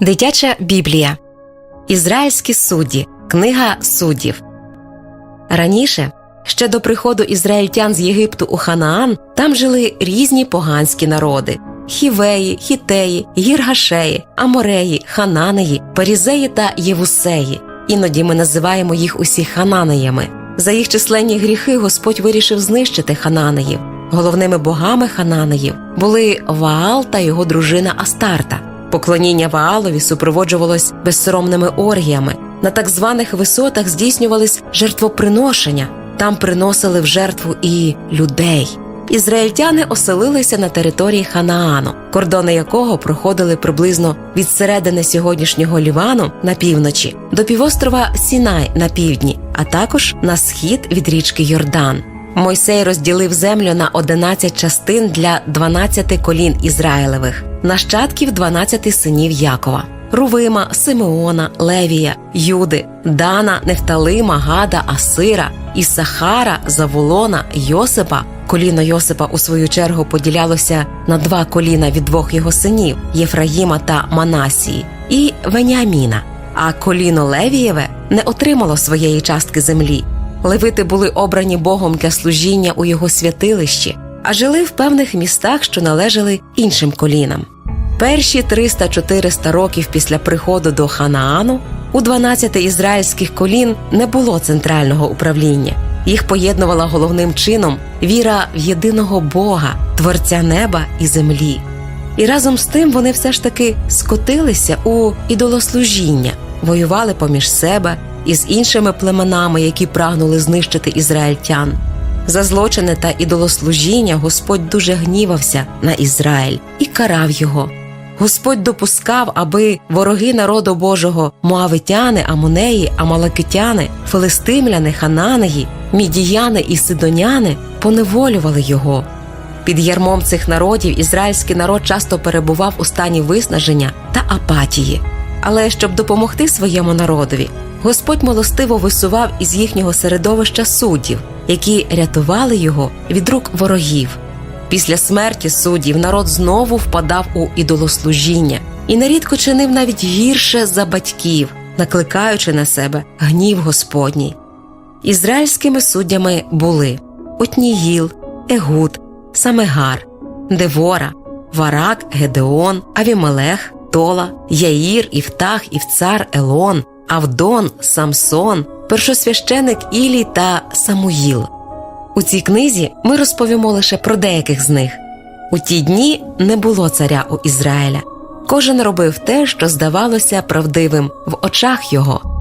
Дитяча Біблія Ізраїльські судді Книга суддів. Раніше, ще до приходу ізраїльтян з Єгипту у Ханаан, там жили різні поганські народи хівеї, хітеї, гіргашеї, амореї, хананеї, перізеї та євусеї. Іноді ми називаємо їх усі хананеями. За їх численні гріхи Господь вирішив знищити хананеїв. Головними богами хананеїв були Ваал та його дружина Астарта. Поклоніння Ваалові супроводжувалось безсоромними оргіями. На так званих висотах здійснювались жертвоприношення. Там приносили в жертву і людей. Ізраїльтяни оселилися на території Ханаану, кордони якого проходили приблизно від середини сьогоднішнього Лівану на півночі до півострова Сінай на півдні, а також на схід від річки Йордан. Мойсей розділив землю на 11 частин для 12 колін Ізраїлевих, нащадків 12 синів Якова. Рувима, Симеона, Левія, Юди, Дана, Нефталима, Гада, Асира, Ісахара, Заволона, Йосипа. Коліно Йосипа у свою чергу поділялося на два коліна від двох його синів Єфраїма та Манасії, і Веніаміна. А коліно Левієве не отримало своєї частки землі. Левити були обрані Богом для служіння у його святилищі, а жили в певних містах, що належали іншим колінам. Перші 300-400 років після приходу до Ханаану у 12 ізраїльських колін не було центрального управління. Їх поєднувала головним чином віра в єдиного Бога, творця неба і землі. І разом з тим вони все ж таки скотилися у ідолослужіння, воювали поміж себе із іншими племенами, які прагнули знищити ізраїльтян. За злочини та ідолослужіння Господь дуже гнівався на Ізраїль і карав його. Господь допускав, аби вороги народу Божого Моавитяни, Амонеї, Амалакитяни, Филистимляни, Хананеї, Мідіяни і Сидоняни поневолювали його. Під ярмом цих народів ізраїльський народ часто перебував у стані виснаження та апатії. Але щоб допомогти своєму народові, Господь милостиво висував із їхнього середовища суддів, які рятували його від рук ворогів. Після смерті суддів народ знову впадав у ідолослужіння і нерідко чинив навіть гірше за батьків, накликаючи на себе гнів Господній. Ізраїльськими суддями були Отніїл, Егуд, Самегар, Девора, Варак, Гедеон, Авімелех, Тола, Яїр, Івтах, Івцар, Елон, Авдон, Самсон, першосвященик Ілій та Самуїл. У цій книзі ми розповімо лише про деяких з них. У ті дні не було царя у Ізраїля. Кожен робив те, що здавалося правдивим в очах його.